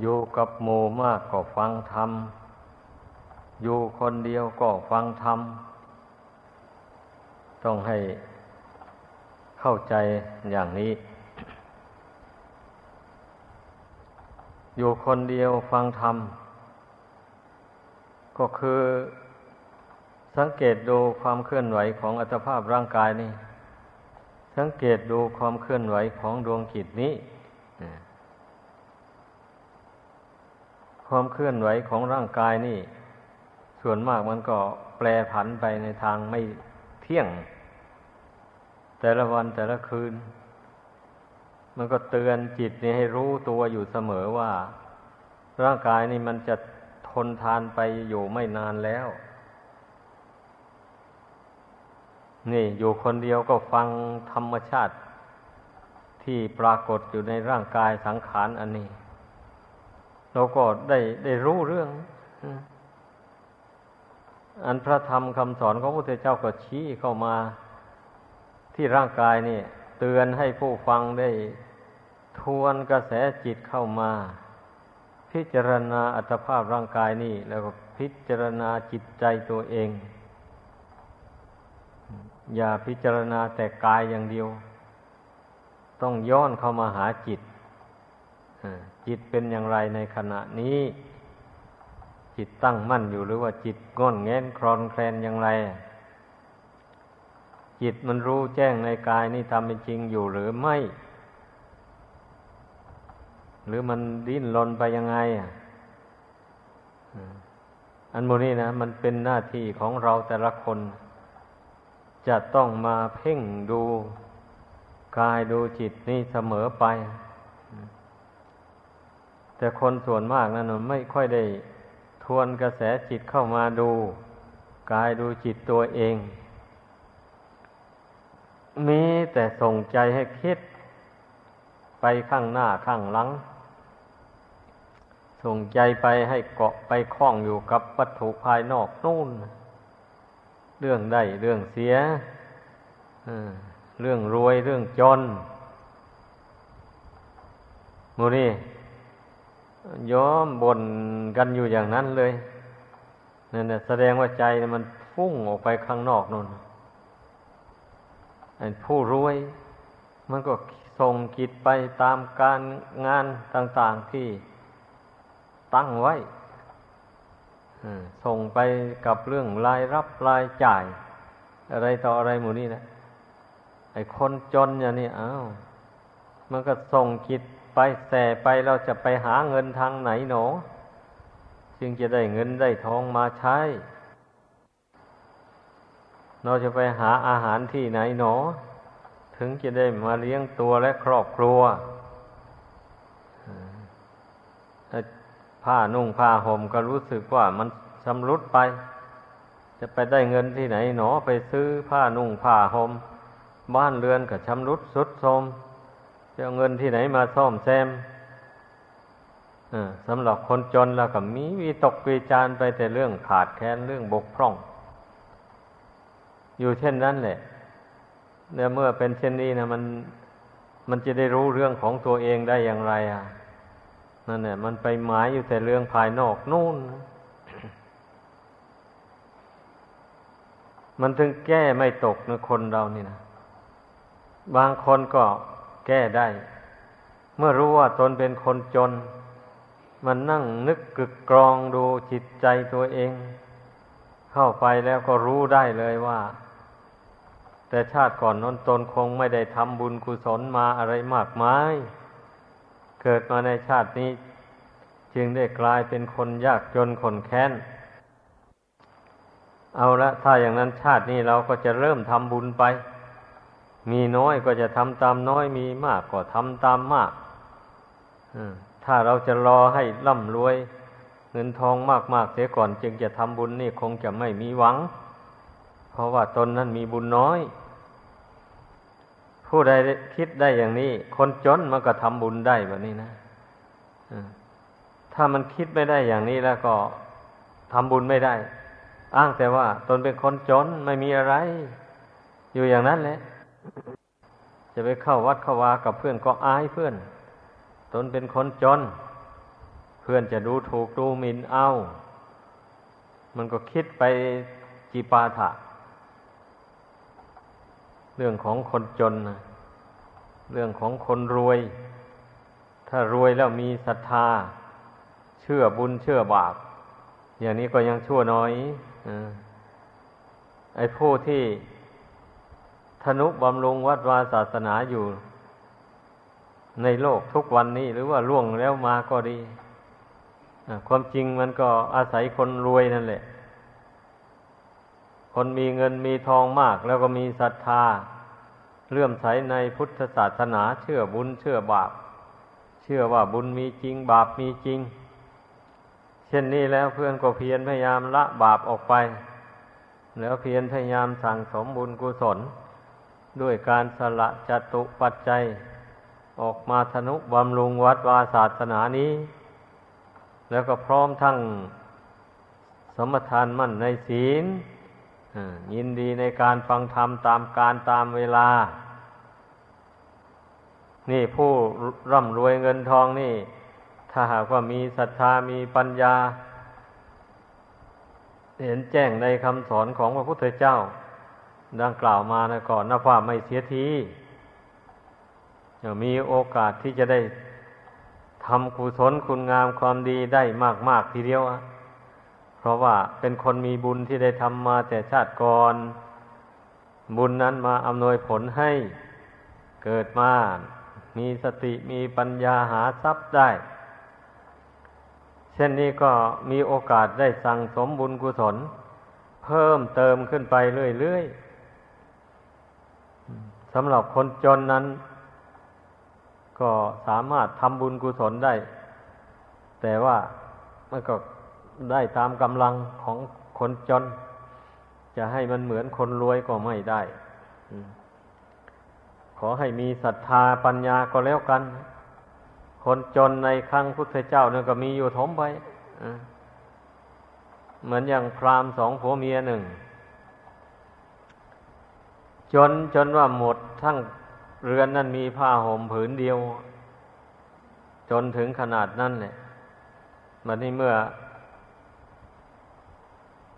อยู่กับหมู่มากก็ฟังธรรม อยู่คนเดียวก็ฟังธรรม ต้องให้เข้าใจอย่างนี้ อยู่คนเดียวฟังธรรม ก็คือสังเกตดูความเคลื่อนไหวของอัตภาพร่างกายนี่ สังเกตดูความเคลื่อนไหวของดวงจิตนี้ ความเคลื่อนไหวของร่างกายนี่ ส่วนมากมันก็แปรผันไปในทางไม่เที่ยง แต่ละวันแต่ละคืน มันก็เตือนจิตนี่ให้รู้ตัวอยู่เสมอว่า ร่างกายนี่มันจะทนทานไปอยู่ไม่นานแล้ว นี่อยู่คนเดียวก็ฟังธรรมชาติที่ปรากฏอยู่ในร่างกายสังขารอันนี้ เราก็ได้ได้รู้เรื่อง อันพระธรรมคำสอนของพระพุทธเจ้าก็ชี้เข้ามาที่ร่างกายนี่ เตือนให้ผู้ฟังได้ทวนกระแสจิตเข้ามา พิจารณาอัตภาพร่างกายนี่ แล้วก็พิจารณาจิตใจตัวเอง อย่าพิจารณาแต่กายอย่างเดียว ต้องย้อนเข้ามาหาจิต จิตเป็นอย่างไรในขณะนี้ จิตตั้งมั่นอยู่หรือว่าจิตงอนแงนคลอนแคลนอย่างไร จิตมันรู้แจ้งในกายนี่ทำเป็นจริงอยู่หรือไม่ หรือมันดิ้นรนไปยังไงอันโมนี้นะ มันเป็นหน้าที่ของเราแต่ละคน จะต้องมาเพ่งดูกายดูจิตนี่เสมอไป แต่คนส่วนมากนั้นไม่ค่อยได้ทวนกระแสจิตเข้ามาดูกายดูจิตตัวเอง มีแต่ส่งใจให้คิด ไปข้างหน้าข้างหลัง ส่งใจไปให้เกาะไปคล้องอยู่กับวัตถุภายนอกนู่น เรื่องได้เรื่องเสียเรื่องรวยเรื่องจนมูนี่ ย้อมบ่นกันอยู่อย่างนั้นเลยนั่นแสดงว่าใจมันฟุ้งออกไปข้างนอกนู่นผู้รวย มันก็ส่งกิจไปตามการงานต่างๆที่ตั้งไว้ส่งไปกับเรื่องรายรับรายจ่าย อะไรต่ออะไรหมู่นี้นะไอ้คนจนอย่างนี้อ้าวมันก็ส่งกิจ ไปแต่ไปเราจะไปหาเงินทางไหนหนอ จึงจะได้เงินได้ทองมาใช้ เราจะไปหาอาหารที่ไหนหนอ ถึงจะได้มาเลี้ยงตัวและครอบครัวผ้านุ่งผ้าห่มก็รู้สึกว่ามันชำรุดไป จะไปได้เงินที่ไหนหนอไปซื้อผ้านุ่งผ้าห่มบ้านเรือนก็ชำรุดสุดโทรม จะเอาเงินที่ไหนมาซ่อมแซมสำหรับคนจนแล้วก็มีวิตกวิจารไปแต่เรื่องขาดแคลนเรื่องบกพร่อง อยู่เช่นนั้นแหละเนี่ยเมื่อเป็นเช่นนี้นะมันมันจะได้รู้เรื่องของตัวเองได้อย่างไรอะนั่นแหละมันไปหมายอยู่แต่เรื่องภายนอกนู่น มันถึงแก้ไม่ตกนะคนเรานี่นะบางคนก็ แก้ได้ เมื่อรู้ว่าตนเป็นคนจน มันนั่งนึกกึกกรองดูจิตใจตัวเอง เข้าไปแล้วก็รู้ได้เลยว่า แต่ชาติก่อนนั้นตนคงไม่ได้ทำบุญกุศลมาอะไรมากมาย เกิดมาในชาตินี้ จึงได้กลายเป็นคนยากจนคนแค้นเอาละถ้าอย่างนั้นชาตินี้เราก็จะเริ่มทำบุญไป มีน้อยก็จะทำตามน้อยมีมากก็ทำตามมากถ้าเราจะรอให้ร่ำรวย เงินทองมากๆเสียก่อน จึงจะทำบุญนี่คงจะไม่มีหวัง เพราะว่าตนนั้นมีบุญน้อย ผู้ใดคิดได้อย่างนี้ คนจนมันก็ทำบุญได้แบบนี้นะถ้ามันคิดไม่ได้อย่างนี้แล้วก็ทำบุญไม่ได้ อ้างแต่ว่า ตนเป็นคนจนไม่มีอะไร อยู่อย่างนั้นแหละ จะไปเข้าวัดเข้าวากับเพื่อนก็อายเพื่อน ตนเป็นคนจน เพื่อนจะดูถูกดูหมิ่นเอา มันก็คิดไปจีปาถะ เรื่องของคนจนนะเรื่องของคนรวย ถ้ารวยแล้วมีศรัทธา เชื่อบุญเชื่อบาป อย่างนี้ก็ยังชั่วน้อยอไอ้ผู้ที่ ธนุบำรุงวัดวาศาสนาอยู่ ในโลกทุกวันนี้หรือว่าล่วงแล้วมาก็ดีความจริงมันก็อาศัยคนรวยนั่นแหละ คนมีเงินมีทองมาก แล้วก็มีศรัทธาเลื่อมใสในพุทธศาสนา เชื่อบุญเชื่อบาป เชื่อว่าบุญมีจริง บาปมีจริง เช่นนี้แล้วเพื่อนก็เพียรพยายามละบาปออกไป แล้วเพียรพยายามสั่งสมบุญกุศล ด้วยการสละจตุปัจจัย ออกมาธนุบำรุงวัดวาศาสนานี้ แล้วก็พร้อมทั้งสมทานมั่นในศีลยินดีในการฟังธรรมตามการตามเวลา นี่ผู้ร่ำรวยเงินทองนี่ ถ้าหากว่ามีศรัทธามีปัญญา เห็นแจ้งในคำสอนของพระพุทธเจ้า ดังกล่าวมานะก่อนนะว่าไม่เสียทีจะมีโอกาสที่จะได้ทำกุศลคุณงามความดีได้มาก ๆ ทีเดียวอะเพราะว่าเป็นคนมีบุญที่ได้ทำมาแต่ชาติก่อน บุญนั้นมาอำนวยผลให้เกิดมา มีสติมีปัญญาหาทรัพย์ได้ เช่นนี้ก็มีโอกาสได้สั่งสมบุญกุศล เพิ่มเติมขึ้นไปเรื่อย ๆ สำหรับคนจนนั้น ก็สามารถทำบุญกุศลได้ แต่ว่ามันก็ได้ตามกำลังของคนจน จะให้มันเหมือนคนรวยก็ไม่ได้ ขอให้มีศรัทธาปัญญาก็แล้วกัน คนจนในครั้งพุทธเจ้าเนี่ยก็มีอยู่ทมไปเหมือนอย่างพรามสองผัวเมียหนึ่ง จนจนว่าหมดทั้งเรือนนั้นมีผ้าห่มผืนเดียว จนถึงขนาดนั้นเนี่ยมันนี่เมื่อ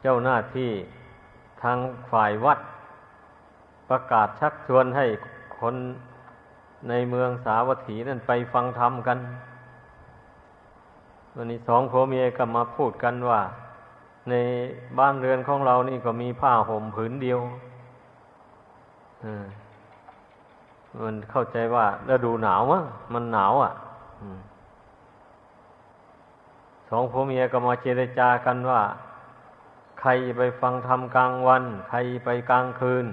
เจ้าหน้าที่ทางฝ่ายวัด ประกาศชักชวนให้คนในเมืองสาวัตถีนั่นไปฟังธรรมกัน วันนี้สองผัวเมียก็มาพูดกันว่า ในบ้านเรือนของเรานี่ก็มีผ้าห่มผืนเดียว มันเข้าใจว่าฤดูหนาวมั้งมันหนาวอะสองผัวเมียก็มาเจรจากันว่า ใครไปฟังธรรมกลางวัน ใครไปกลางคืน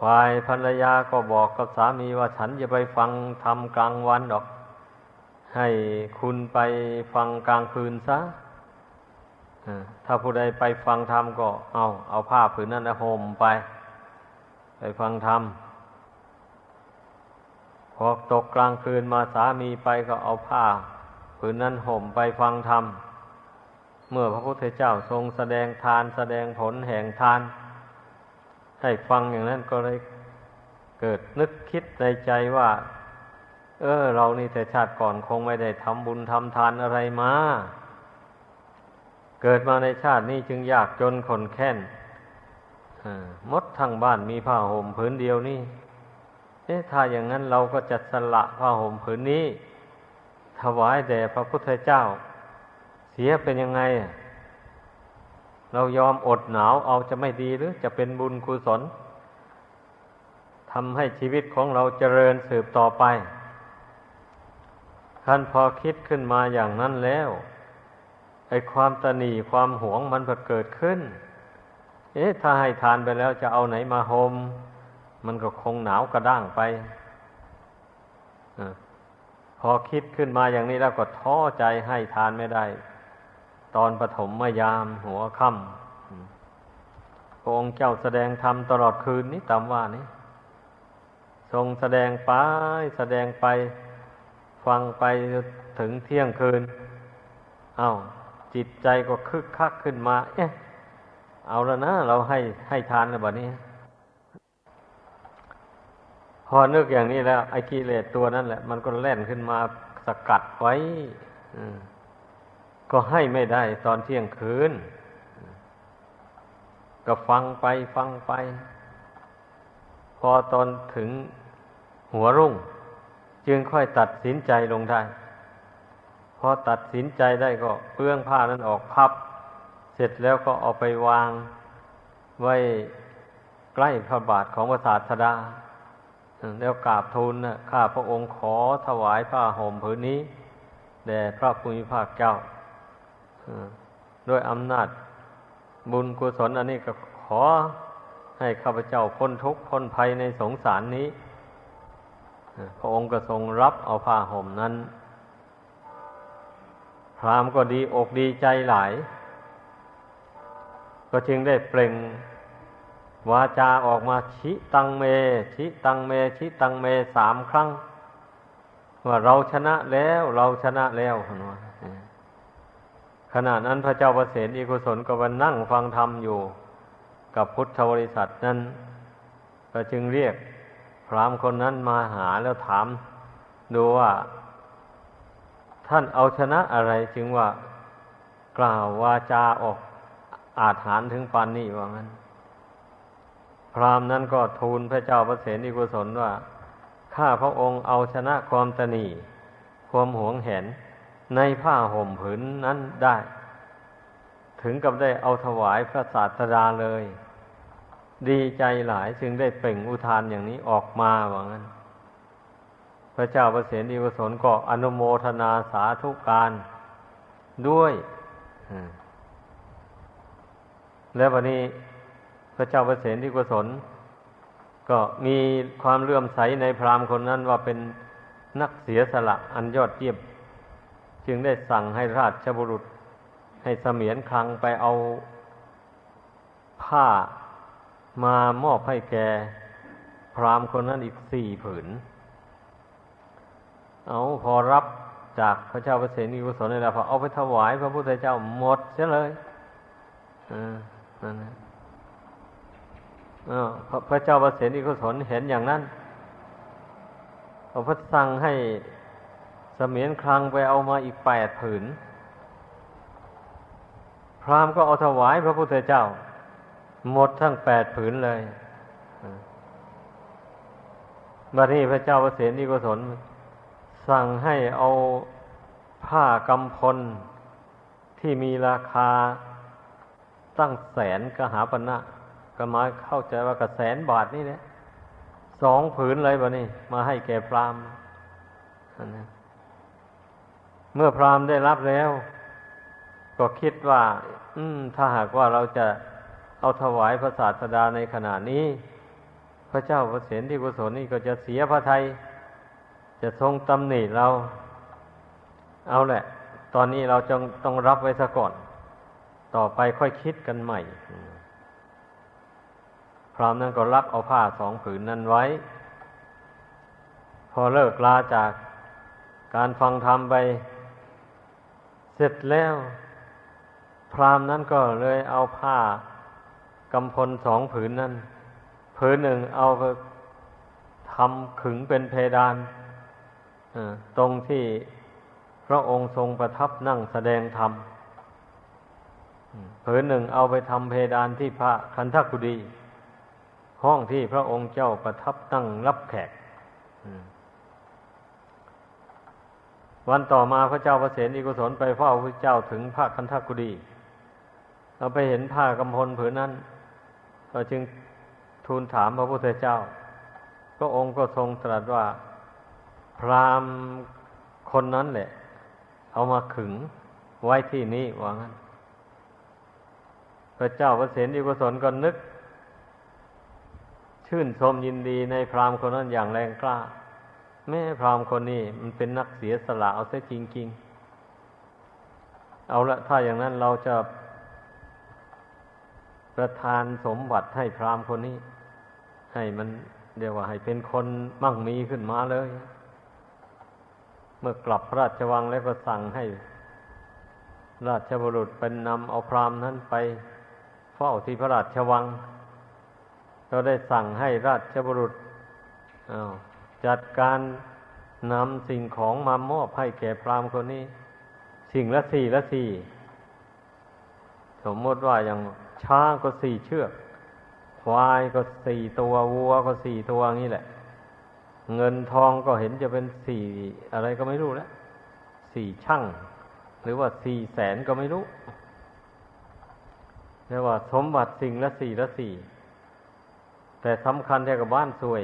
ฝ่ายภรรยาก็บอกกับสามีว่าฉันจะไปฟังธรรมกลางวันดอก ให้คุณไปฟังกลางคืนซะถ้าผู้ใดไปฟังธรรมก็เอาเอาผ้าผืนนั้นห่มไป ไปฟังธรรมพอตกกลางคืนมาสามีไปก็เอาผ้าผืนนั้นห่มไปฟังธรรม เมื่อพระพุทธเจ้าทรงแสดงทานแสดงผลแห่งทาน ให้ฟังอย่างนั้นก็เลยเกิดนึกคิดในใจว่า เออ เรานี่แต่ชาติก่อนคงไม่ได้ทำบุญทำทานอะไรมา เกิดมาในชาตินี้จึงยากจนขนแค้นมด ทั้งบ้านมีผ้าห่มผืนเดียวนี่เอ๊ะถ้าอย่างนั้นเราก็จะสละผ้าห่มผืนนี้ ถวายแด่พระพุทธเจ้า เสียเป็นยังไง เรายอมอดหนาวเอาจะไม่ดีหรือจะเป็นบุญกุศลทำให้ชีวิตของเราเจริญสืบต่อไปท่านพอคิดขึ้นมาอย่างนั้นแล้วไอ้ความตนีความหวงมันเกิดขึ้น เอ๊ะถ้าให้ทานไปแล้วจะเอาไหนมาโฮมมันก็คงหนาวกระด้างไปอพอคิดขึ้นมาอย่างนี้แล้วก็ท้อใจให้ทานไม่ได้ ตอนปฐมมยามหัวค่ำพระองค์เจ้าแสดงธรรมตลอดคืนนี้ตามว่านี้ ทรงแสดงไปแสดงไป ฟังไปถึงเที่ยงคืน เอา้า จิตใจก็คึกคักขึ้นมา เอ๊ะ เอาแล้วนะ เราให้ให้ทานแล้วแบบนี้ พอนึกอย่างนี้แล้ว ไอ้กิเลสตัวนั้นแหละ มันก็แล่นขึ้นมาสกัดไว้ก็ให้ไม่ได้ตอนเที่ยงคืน ก็ฟังไปฟังไป พอตอนถึงหัวรุ่ง จึงค่อยตัดสินใจลงได้ พอตัดสินใจได้ก็เปื้องผ้านั้นออกพับ ร็จแล้วก็เอาไปวางไว้ใกล้พระบาทของพระศาสดา แล้วกราบทูลข้าพระองค์ขอถวายผ้าห่มผืนนี้แด่พระภูมิภาคเจ้าด้วยอำนาจบุญกุศลอันนี้ก็ขอให้ข้าพเจ้าพ้นทุกข์พ้นภัยในสงสารนี้ พระองค์ก็ทรงรับเอาผ้าห่มนั้น พรามก็ดีอกดีใจหลาย ก็จึงได้เปล่งวาจาออกมาชิตังเม ชิตังเม ชิตังเมสามครั้ง ว่าเราชนะแล้วเราชนะแล้วขณะนั้นพระเจ้าประเสฐอีกุศลก็มานั่งฟังธรรมอยู่ กับพุทธบริษัทนั้น ก็จึงเรียกพรามคนนั้นมาหาแล้วถาม ดูว่า ท่านเอาชนะอะไรจึงว่ากล่าววาจาออก อาถานถึงปานนี้ว่างั้น พราหมณ์นั้นก็ทูลพระเจ้าประเสนิกุศลว่า ข้าพระองค์เอาชนะความตนีความหวงแหนในผ้าห่มผืนนั้นได้ ถึงกับได้เอาถวายพระศาสดาเลย ดีใจหลายจึงได้เป่งอุทานอย่างนี้ออกมาว่างั้น พระเจ้าประเสนิกุศลก็อนุโมทนาสาธุการด้วย แล้ววันนี้พระเจ้าประเสนที่กุศล ก็มีความเลื่อมใสในพราหมณ์คนนั้นว่าเป็นนักเสียสละอันยอดเยี่ยม จึงได้สั่งให้ราชบุรุษ ให้เสมียนคลังไปเอาผ้ามามอบให้แกพราหมณ์คนนั้นอีกสี่ผืน เอาพอรับจากพระเจ้าประเสนิกุศลนี่แหละพอเอาไปถวายพระพุทธเจ้าหมดเสียเลยอ่า นั่นนะพระเจ้าประเสนิกุศลเห็นอย่างนั้นพระพุทธสั่งให้เสมียนคลังไปเอามาอีกแปดผืน พราหมณ์ก็เอาถวายพระพุทธเจ้า หมดทั้งแปดผืนเลยบัดนี้พระเจ้าประเสนิกุศลสั่งให้เอาผ้ากำพลที่มีราคา ตั้งแสนกหาปณะก็มาเข้าใจว่ากระแสนบาทนี่แหละสองผืนเลยบ่นี่มาให้แก่พรามนะเมื่อพรามได้รับแล้ว ก็คิดว่า อืม ถ้าหากว่าเราจะเอาถวายพระศาสดาในขณะนี้ พระเจ้าพระเสนที่กุศลนี่ก็จะเสียพระไทย จะทรงตำหนิเรา เอาแหละ ตอนนี้เราจงต้องรับไว้ซะก่อน ต่อไปค่อยคิดกันใหม่ พรามนั้นก็รับเอาผ้าสองผืนนั้นไว้ พอเลิกลาจากการฟังธรรมไป เสร็จแล้ว พรามนั้นก็เลยเอาผ้ากำพลสองผืนนั้นผืนหนึ่งเอาไปทำขึงเป็นเพดานตรงที่พระองค์ทรงประทับนั่งแสดงธรรม ผืนหนึ่งเอาไปทำเพดานที่พระคันธกุดีห้องที่พระองค์เจ้าประทับตั้งรับแขกวันต่อมาพระเจ้าประเสนอิกุศลไปเฝ้าพระเจ้าถึงพระคันธกุดี เราไปเห็นผ้ากำพลผืนนั้นเราจึงทูลถามพระพุทธเจ้าก็องค์ก็ทรงตรัสว่า พรามคนนั้นแหละ เอามาขึงไว้ที่นี้ว่างั้น ระเจ้าประเสนิกุศลก็นึก ชื่นชมยินดีในพราหมณ์คนนั้นอย่างแรงกล้า แม่พราหมณ์คนนี้มันเป็นนักเสียสละเอาซะจริงๆ เอาละถ้าอย่างนั้นเราจะประทานสมบัติให้พราหมณ์คนนี้ ให้มันเรียกว่าให้เป็นคนมั่งมีขึ้นมาเลย เมื่อกลับพระราชวังแล้วก็สั่งให้ ราชบุรุษเป็นนำเอาพราหมณ์นั้นไป ฝ้าที่พระราชวัง ก็ได้สั่งให้ราชบุรุษจัดการนำสิ่งของมามอบให้แก่พราหมณ์คนนี้ สิ่งละสี่ละสี่สมมติว่าอย่างช้างก็สี่เชือก ควายก็สี่ตัววัวก็สี่ตัวงี้แหละ เงินทองก็เห็นจะเป็นสี่อะไรก็ไม่รู้แล้วสี่ช่างหรือว่าสี่แสนก็ไม่รู้ รียกว่า สมบัติสิ่งละสี่ละสี่ แต่สำคัญแค่กับบ้านสวย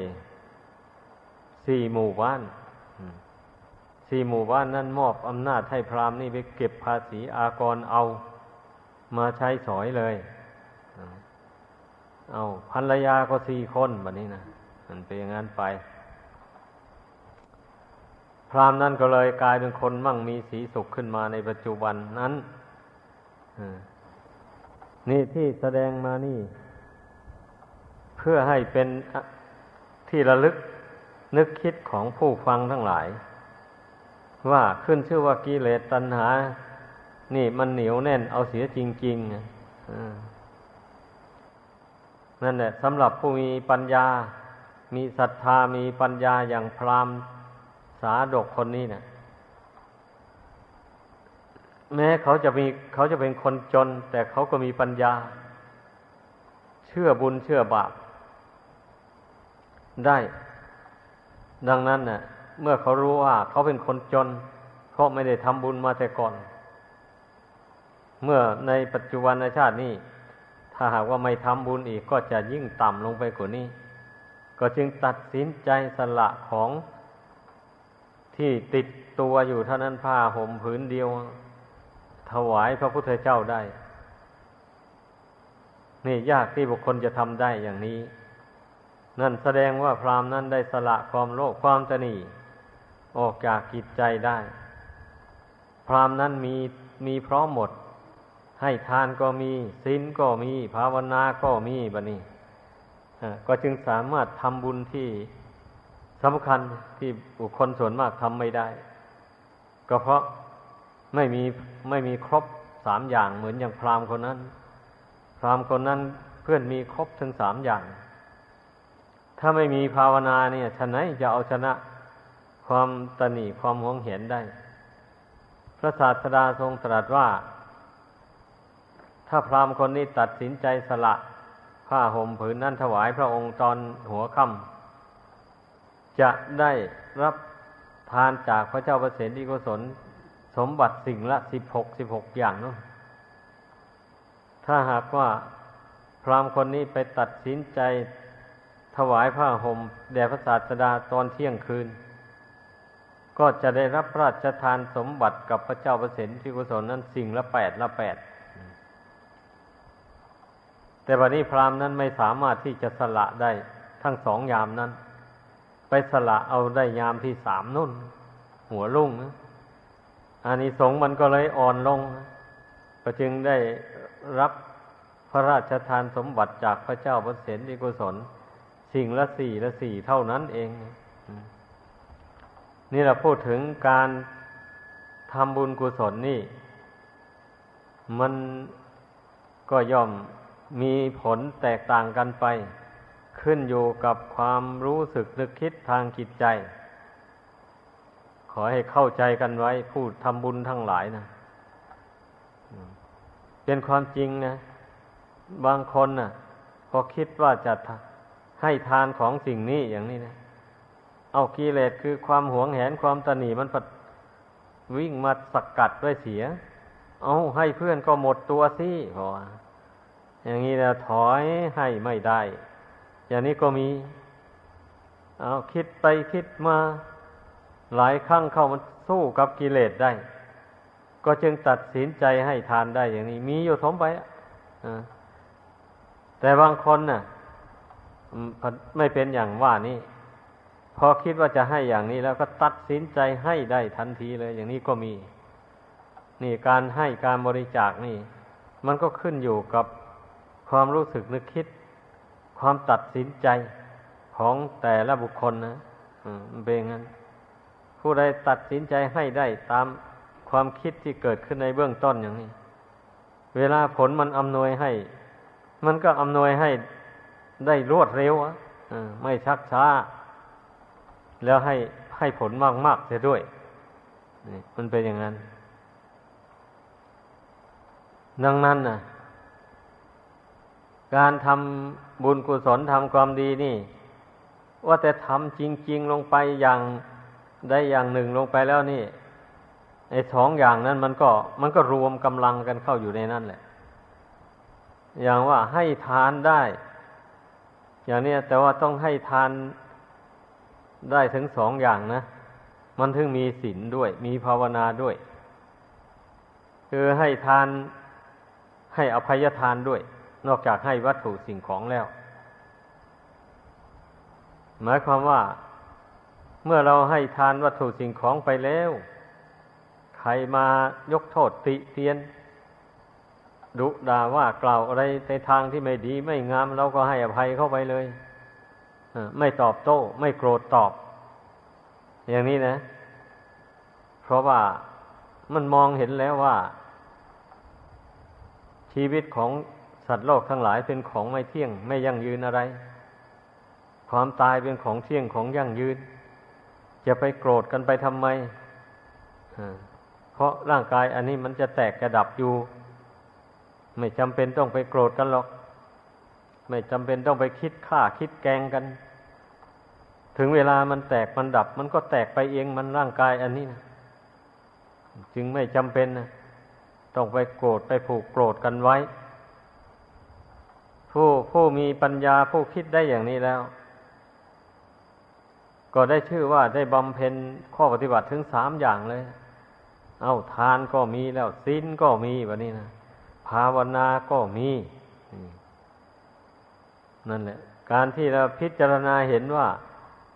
สี่หมู่บ้าน สี่หมู่บ้านนั้นมอบอำนาจให้พราหมณ์นี่ไปเก็บภาษีอากรเอา มาใช้สอยเลย เอาภรรยาก็สี่คนแบบนี้นะมันเป็นอย่างนั้นไป พราหมณ์นั้นก็เลยกลายเป็นคนมั่งมีสีสุขขึ้นมาในปัจจุบันนั้น นี่ที่แสดงมานี่ เพื่อให้เป็นที่ระลึกนึกคิดของผู้ฟังทั้งหลาย ว่าขึ้นชื่อว่ากิเลสตัณหา นี่มันเหนียวแน่นเอาเสียจริงๆนั่นแหละสำหรับผู้มีปัญญา มีศรัทธามีปัญญาอย่างพรามสาดกคนนี้เนะี่ย แม้เขาจะมีเขาจะเป็นคนจน แต่เขาก็มีปัญญา เชื่อบุญเชื่อบาปได้ ดังนั้นเนะ่ะ เมื่อเขารู้ว่าเขาเป็นคนจน เพราะไม่ได้ทำบุญมาแต่ก่อน เมื่อในปัจจุบันชาตินี้ ถ้าหากว่าไม่ทำบุญอีกก็จะยิ่งต่ำลงไปกว่านี้ ก็จึงตัดสินใจสละของที่ติดตัวอยู่เท่านั้นผ้าห่มผืนเดียว ถวายพระพุทธเจ้าได้ นี่ยากที่บุคคลจะทำได้อย่างนี้ นั่นแสดงว่าพรามนั้นได้สละความโลภความตนีออกจากกิจใจได้ พรามนั้นมีมีพร้อมหมด ให้ทานก็มีศีลก็มี ภาวนาก็มีบะนี้ก็จึงสามารถทำบุญที่สำคัญที่บุคคลส่วนมากทำไม่ได้ ก็เพราะ ไม่มีไม่มีครบสามอย่างเหมือนอย่างพราหมณ์คนนั้น พราหมณ์คนนั้นเพื่อนมีครบทั้งสามอย่าง ถ้าไม่มีภาวนาเนี่ยชนะจะเอาชนะความตนีความหวงเห็นได้ พระศาสดาทรงตรัสว่า ถ้าพราหมณ์คนนี้ตัดสินใจสละผ้าห่มผืนนั้นถวายพระองค์ตอนหัวค่ำจะได้รับทานจากพระเจ้าประเสริฐีโกศล สมบัติสิ่งละสิบหกสิบหกอย่างเนาะถ้าหากว่าพรามคนนี้ไปตัดสินใจถวายผ้าห่มแด่พระศาสดาตอนเที่ยงคืน ก็จะได้รับพระราชทานสมบัติกับพระเจ้าประสิทธิกุศลนั้นสิ่งละแปดละแปดแต่วันนี้พรามนั้นไม่สามารถที่จะสละได้ทั้งสองยามนั้น ไปสละเอาได้ยามที่สามนุ่น หัวลุ่งนะ อานิสงส์มันก็เลยอ่อนลงก็จึงได้รับพระราชทานสมบัติจากพระเจ้าพระเสนทีกุศล สิ่งละสี่ละสี่เท่านั้นเอง นี่เราพูดถึงการทำบุญกุศลนี่ มันก็ย่อมมีผลแตกต่างกันไป ขึ้นอยู่กับความรู้สึกนึกคิดทางจิตใจ อให้เข้าใจกันไว้ ผู้ทำบุญทั้งหลายนะเป็นความจริงนะ บางคนนะ่ะพอคิดว่าจะให้ทานของสิ่งนี้อย่างนี้นะ เอากิเลสคือความหวงแหนความตนีมันปัดวิ่งมาสกัดด้วยเสีย เอาให้เพื่อนก็หมดตัวสิพออย่างนี้นะถอยให้ไม่ได้ อย่างนี้ก็มี เอาคิดไปคิดมา หลายครั้งเข้ามันสู้กับกิเลสได้ ก็จึงตัดสินใจให้ทานได้อย่างนี้ มีอยู่สมไปแต่บางคนน่ะไม่เป็นอย่างว่านี้พอคิดว่าจะให้อย่างนี้แล้วก็ตัดสินใจให้ได้ทันทีเลย อย่างนี้ก็มี นี่การให้การบริจาคนี่ มันก็ขึ้นอยู่กับความรู้สึกนึกคิด ความตัดสินใจของแต่ละบุคคลนะเป็นงั้น ผู้ใดตัดสินใจให้ได้ตามความคิดที่เกิดขึ้นในเบื้องต้นอย่างนี้ เวลาผลมันอำนวยให้ มันก็อำนวยให้ได้รวดเร็วอะไม่ชักช้า แล้วให้ให้ผลมากๆเสียด้วยมันเป็นอย่างนั้น ดังนั้นนะการทำบุญกุศลทำความดีนี่ ว่าแต่ทำจริง ๆ ลงไปอย่าง ได้อย่างหนึ่งลงไปแล้วนี่ไอ้สองอย่างนั้นมันก็มันก็รวมกำลังกันเข้าอยู่ในนั่นแหละ อย่างว่าให้ทานได้ อย่างนี้แต่ว่าต้องให้ทานได้ถึงสองอย่างนะ มันถึงมีศีลด้วย มีภาวนาด้วย คือให้ทานให้อภัยทานด้วย นอกจากให้วัตถุสิ่งของแล้ว หมายความว่า เมื่อเราให้ทานวัตถุสิ่งของไปแล้ว ใครมายกโทษติเตียน ดุด่าว่ากล่าวอะไรในทางที่ไม่ดีไม่งามเราก็ให้อภัยเข้าไปเลยไม่ตอบโต้ ไม่โกรธตอบ อย่างนี้นะ เพราะว่ามันมองเห็นแล้วว่า ชีวิตของสัตว์โลกทั้งหลายเป็นของไม่เที่ยง ไม่ยั่งยืนอะไร ความตายเป็นของเที่ยงของยั่งยืน จะไปโกรธกันไปทำไม เพราะร่างกายอันนี้มันจะแตกกระดับอยู่ ไม่จำเป็นต้องไปโกรธกันหรอก ไม่จำเป็นต้องไปคิดฆ่าคิดแกงกัน ถึงเวลามันแตกมันดับ มันก็แตกไปเองมันร่างกายอันนี้นะจึงไม่จำเป็นนะต้องไปโกรธไปผูกโกรธกันไว้ ผู้ผู้มีปัญญาผู้คิดได้อย่างนี้แล้ว ก็ได้ชื่อว่าได้บำเพ็ญข้อปฏิบัติถึงสามอย่างเลย เอาทานก็มีแล้วศีลก็มีแบบนี้นะภาวนาก็มีนั่นแหละ การที่เราพิจารณาเห็นว่า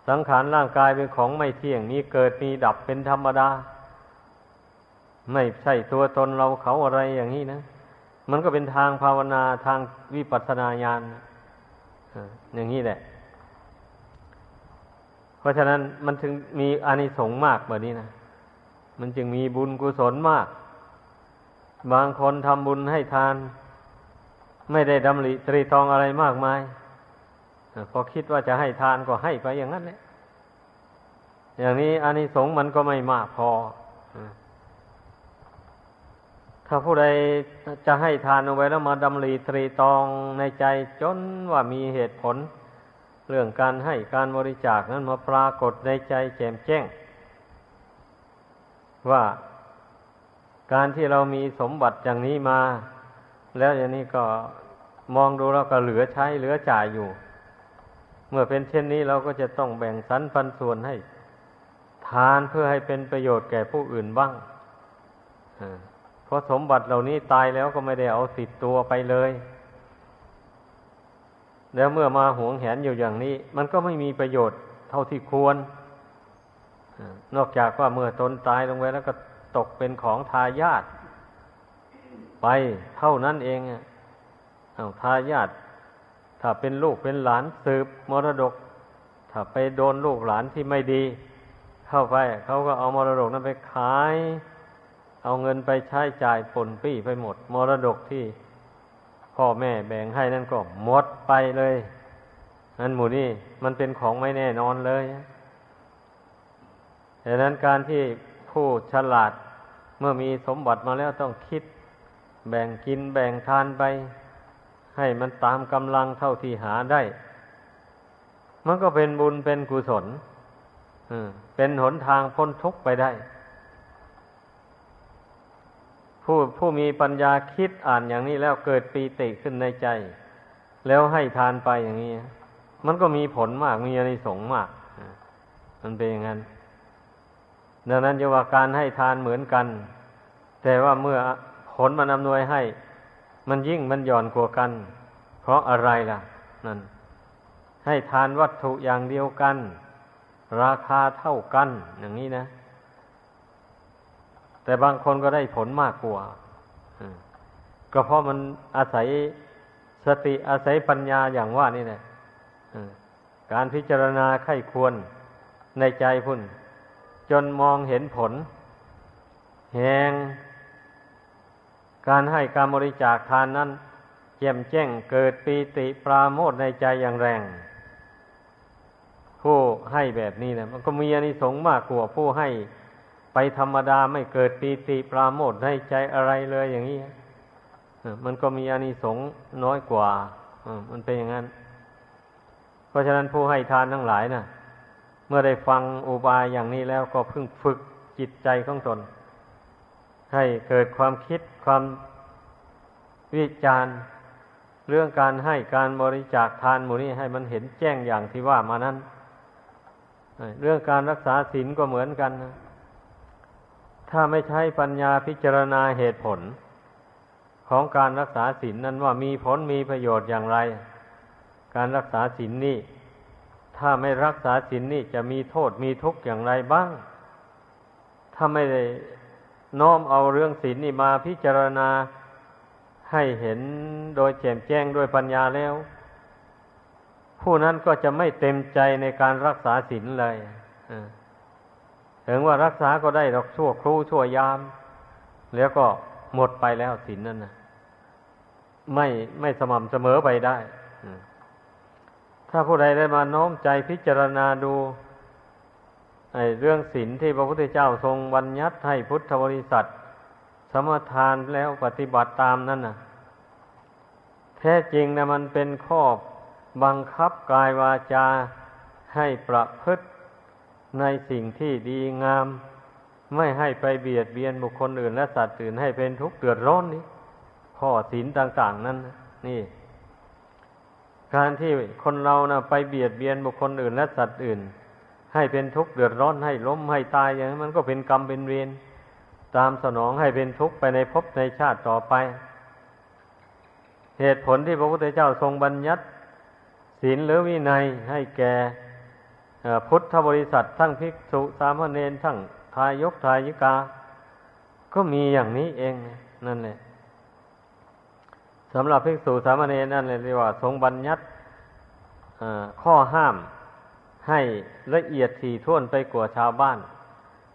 สังขารร่างกายเป็นของไม่เที่ยงมีเกิดมีดับเป็นธรรมดา ไม่ใช่ตัวตนเราเขาอะไรอย่างนี้นะ มันก็เป็นทางภาวนาทางวิปัสสนาญาณอย่างนี้แหละ เพราะฉะนั้นมันถึงมีอานิสงส์มากแบบนี้นะ มันจึงมีบุญกุศลมาก บางคนทำบุญให้ทาน ไม่ได้ดำริตรีตองอะไรมากมายพอคิดว่าจะให้ทานก็ให้ไปอย่างนั้นแหละ อย่างนี้อานิสงส์มันก็ไม่มากพอ ถ้าผู้ใดจะให้ทานเอาไว้แล้วมาดำรีตรีตองในใจจนว่ามีเหตุผล เรื่องการให้การบริจาคนั้นมาปรากฏในใจแจ่มแจ้ง ว่าการที่เรามีสมบัติอย่างนี้มา แล้วอย่างนี้ก็มองดูแล้วก็เหลือใช้เหลือจ่ายอยู่ เมื่อเป็นเช่นนี้เราก็จะต้องแบ่งสรรปันส่วนให้ ทานเพื่อให้เป็นประโยชน์แก่ผู้อื่นบ้างเพราะสมบัติเหล่านี้ตายแล้วก็ไม่ได้เอาติดตัวไปเลย แล้วเมื่อมาหวงแหนอยู่อย่างนี้ มันก็ไม่มีประโยชน์เท่าที่ควร นอกจากว่าเมื่อตนตายลงไปแล้วก็ตกเป็นของทายาทไปเท่านั้นเองเอาทายาทถ้าเป็นลูกเป็นหลานสืบมรดก ถ้าไปโดนลูกหลานที่ไม่ดี เข้าไป เขาก็เอามรดกนั้นไปขาย เอาเงินไปใช้จ่ายผลปี้ไปหมด มรดกที่ พ่อแม่แบ่งให้นั่นก็หมดไปเลยนั่นหมู่นี่มันเป็นของไม่แน่นอนเลยดังนั้นการที่ผู้ฉลาดเมื่อมีสมบัติมาแล้วต้องคิด แบ่งกินแบ่งทานไป ให้มันตามกำลังเท่าที่หาได้ มันก็เป็นบุญเป็นกุศลเป็นหนทางพ้นทุกข์ไปได้ ผู้ผู้มีปัญญาคิดอ่านอย่างนี้แล้วเกิดปีติขึ้นในใจ แล้วให้ทานไปอย่างนี้ มันก็มีผลมากมีอานิสงส์มาก มันเป็นอย่างนั้น ดังนั้นจะว่าการให้ทานเหมือนกัน แต่ว่าเมื่อผลมันอำนวยให้ มันยิ่งมันหย่อนกว่ากัน เพราะอะไรล่ะ นั่น ให้ทานวัตถุอย่างเดียวกัน ราคาเท่ากัน อย่างนี้นะ แต่บางคนก็ได้ผลมากกว่าก็เพราะมันอาศัยสติอาศัยปัญญาอย่างว่านี่แหละการพิจารณาไข้ควรในใจพุ่น จนมองเห็นผล แหงการให้การบริจาคทานนั้นแจ่มแจ้งเกิดปีติปราโมทในใจอย่างแรง ผู้ให้แบบนี้นะมันก็มีอานิสงส์มากกว่าผู้ให้ ไปธรรมดาไม่เกิดปีติปราโมทให้ใจอะไรเลยอย่างนี้มันก็มีอานิสงส์น้อยกว่ามันเป็นอย่างนั้น เพราะฉะนั้นผู้ให้ทานทั้งหลายนะ่ะ เมื่อได้ฟังอุบายอย่างนี้แล้วก็เพิ่งฝึกจิตใจของตน ให้เกิดความคิดความวิจารณ์เรื่องการให้การบริจาคทานหมู่นี้ให้มันเห็นแจ้งอย่างที่ว่ามานั้น เรื่องการรักษาศีลก็เหมือนกันนะ ถ้าไม่ใช้ปัญญาพิจารณาเหตุผล ของการรักษาศีลนั้นว่ามีผลมีประโยชน์อย่างไร การรักษาศีลนี้ถ้าไม่รักษาศีลนี้จะมีโทษมีทุกข์อย่างไรบ้าง ถ้าไม่ได้น้อมเอาเรื่องศีลนี่มาพิจารณาให้เห็นโดยแจ่มแจ้งด้วยปัญญาแล้ว ผู้นั้นก็จะไม่เต็มใจในการรักษาศีลเลย ถึงว่ารักษาก็ได้ดอกชั่วครูชั่วยาม แล้วก็หมดไปแล้วศีลนั่นนะไม่ไม่สม่ำเสมอไปได้ถ้าผู้ใดได้มาน้อมใจพิจารณาดูไอ้เรื่องศีลที่พระพุทธเจ้าทรงบัญญัติให้พุทธบริษัท สมทานแล้วปฏิบัติตามนั่นน่ะ แท้จริงนะมันเป็นข้อบังคับกายวาจาให้ประพฤติ ในสิ่งที่ดีงาม ไม่ให้ไปเบียดเบียนบุคคลอื่น และสัตว์อื่นให้เป็นทุกข์เดือดร้อนนี้ข้อศีลต่าง ๆ นั้นนี่ การที่คนเรานะไปเบียดเบียนบุคคลอื่น และสัตว์อื่น ให้เป็นทุกข์เดือดร้อนให้ล้มให้ตายอย่างนั้นมันก็เป็นกรรมเป็นเวรตามสนองให้เป็นทุกข์ไปในภพในชาติต่อไป เหตุผลที่พระพุทธเจ้าทรงบัญญัติ ศีลหรือวินัยให้แก่ พุทธบริษัททั้งภิกษุสามเณรทั้งทายกทายิกา ก็มีอย่างนี้เองนั่นแหละสำหรับภิกษุสามเณรนั่นเลยเรียกว่า ทรงบัญญัติข้อห้ามให้ละเอียดถี่ถ้วนไปกว่าชาวบ้าน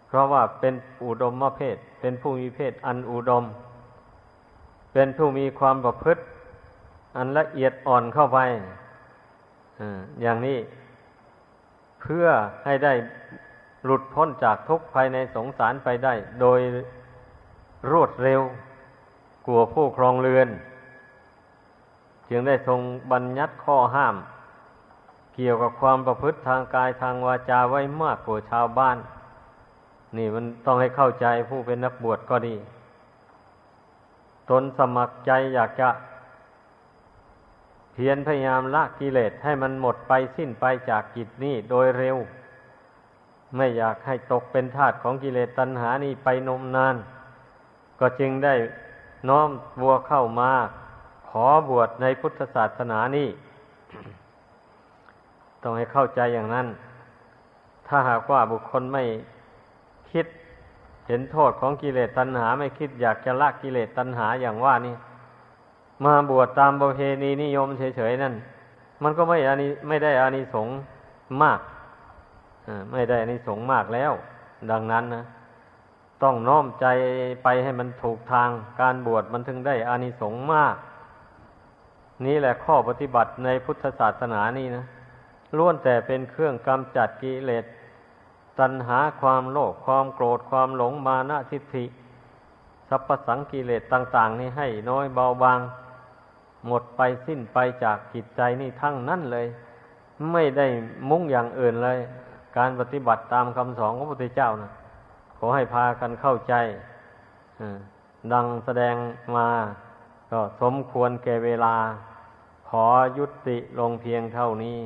เพราะว่าเป็นอุดมมเพศ เป็นผู้มีเพศอันอุดม เป็นผู้มีความประพฤติ อันละเอียดอ่อนเข้าไปอย่างนี้ เพื่อให้ได้หลุดพ้นจากทุกข์ภายในสงสารไปได้ โดยรวดเร็วกลัวผู้ครองเรือน จึงได้ทรงบัญญัติข้อห้าม เกี่ยวกับความประพฤติทางกายทางวาจาไว้มากกว่าชาวบ้าน นี่มันต้องให้เข้าใจผู้เป็นนักบวชก็ดี ตนสมัครใจอยากจะ พียรพยายามละกิเลสให้มันหมดไปสิ้นไปจากกิจนี้โดยเร็ว ไม่อยากให้ตกเป็นทาสของกิเลสตัณหานี้ไปนมนาน ก็จึงได้น้อมบัวเข้ามาขอบวชในพุทธศาสนานี้ต้องให้เข้าใจอย่างนั้น ถ้าหากว่าบุคคลไม่คิดเห็นโทษของกิเลสตัณหา ไม่คิดอยากจะละกิเลสตัณหาอย่างว่านี่ มาบวชตามประเพณีนิยมเฉยๆนั่น มันก็ไม่อานิไม่ได้อานิสงส์มากไม่ได้อานิสงส์มากแล้ว ดังนั้นนะต้องน้อมใจไปให้มันถูกทางการบวชมันถึงได้อานิสงส์มาก นี่แหละข้อปฏิบัติในพุทธศาสนานี่นะล้วนแต่เป็นเครื่องกำจัดกิเลสตัณหาความโลภความโกรธความหลงมานะทิฏฐิสัพพสังกิเลสต่าง ๆ นี่ให้น้อยเบาบาง หมดไปสิ้นไปจากจิตใจนี่ทั้งนั้นเลย ไม่ได้มุ่งอย่างอื่นเลย การปฏิบัติตามคำสอนของพระพุทธเจ้านะขอให้พากันเข้าใจดังแสดงมา ก็สมควรแก่เวลา ขอยุติลงเพียงเท่านี้